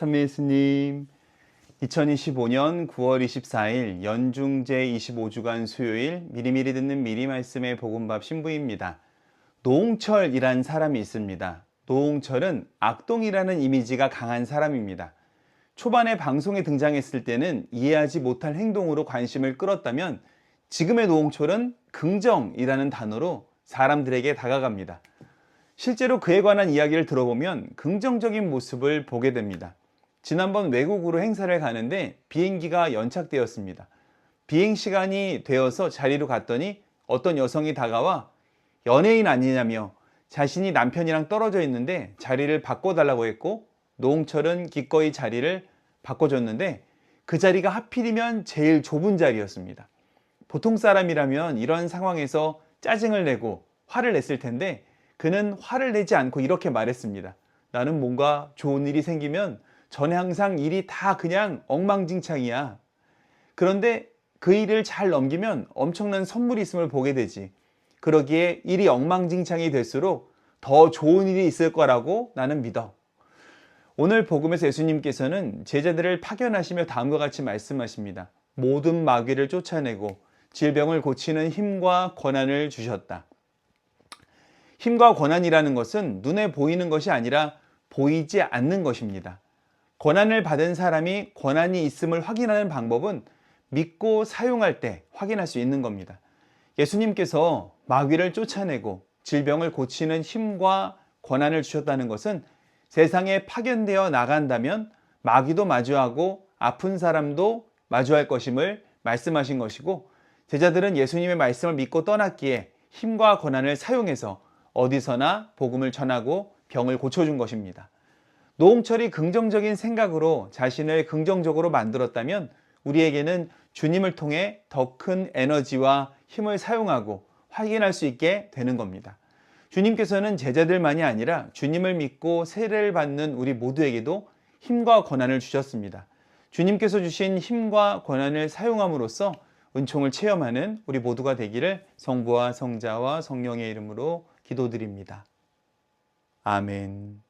찬미 예수님 2025년 9월 24일 연중 제 25주간 수요일 미리미리 듣는 미리 말씀의 복음밥 신부입니다. 노홍철이란 사람이 있습니다. 노홍철은 악동이라는 이미지가 강한 사람입니다. 초반에 방송에 등장했을 때는 이해하지 못할 행동으로 관심을 끌었다면 지금의 노홍철은 긍정이라는 단어로 사람들에게 다가갑니다. 실제로 그에 관한 이야기를 들어보면 긍정적인 모습을 보게 됩니다. 지난번 외국으로 행사를 가는데 비행기가 연착되었습니다. 비행 시간이 되어서 자리로 갔더니 어떤 여성이 다가와 연예인 아니냐며 자신이 남편이랑 떨어져 있는데 자리를 바꿔달라고 했고 노홍철은 기꺼이 자리를 바꿔줬는데 그 자리가 하필이면 제일 좁은 자리였습니다. 보통 사람이라면 이런 상황에서 짜증을 내고 화를 냈을 텐데 그는 화를 내지 않고 이렇게 말했습니다. 나는 뭔가 좋은 일이 생기면 전에 항상 일이 다 그냥 엉망진창이야. 그런데 그 일을 잘 넘기면 엄청난 선물이 있음을 보게 되지. 그러기에 일이 엉망진창이 될수록 더 좋은 일이 있을 거라고 나는 믿어. 오늘 복음에서 예수님께서는 제자들을 파견하시며 다음과 같이 말씀하십니다. 모든 마귀를 쫓아내고 질병을 고치는 힘과 권한을 주셨다. 힘과 권한이라는 것은 눈에 보이는 것이 아니라 보이지 않는 것입니다. 권한을 받은 사람이 권한이 있음을 확인하는 방법은 믿고 사용할 때 확인할 수 있는 겁니다. 예수님께서 마귀를 쫓아내고 질병을 고치는 힘과 권한을 주셨다는 것은 세상에 파견되어 나간다면 마귀도 마주하고 아픈 사람도 마주할 것임을 말씀하신 것이고 제자들은 예수님의 말씀을 믿고 떠났기에 힘과 권한을 사용해서 어디서나 복음을 전하고 병을 고쳐준 것입니다. 노홍철이 긍정적인 생각으로 자신을 긍정적으로 만들었다면 우리에게는 주님을 통해 더 큰 에너지와 힘을 사용하고 확인할 수 있게 되는 겁니다. 주님께서는 제자들만이 아니라 주님을 믿고 세례를 받는 우리 모두에게도 힘과 권한을 주셨습니다. 주님께서 주신 힘과 권한을 사용함으로써 은총을 체험하는 우리 모두가 되기를 성부와 성자와 성령의 이름으로 기도드립니다. 아멘.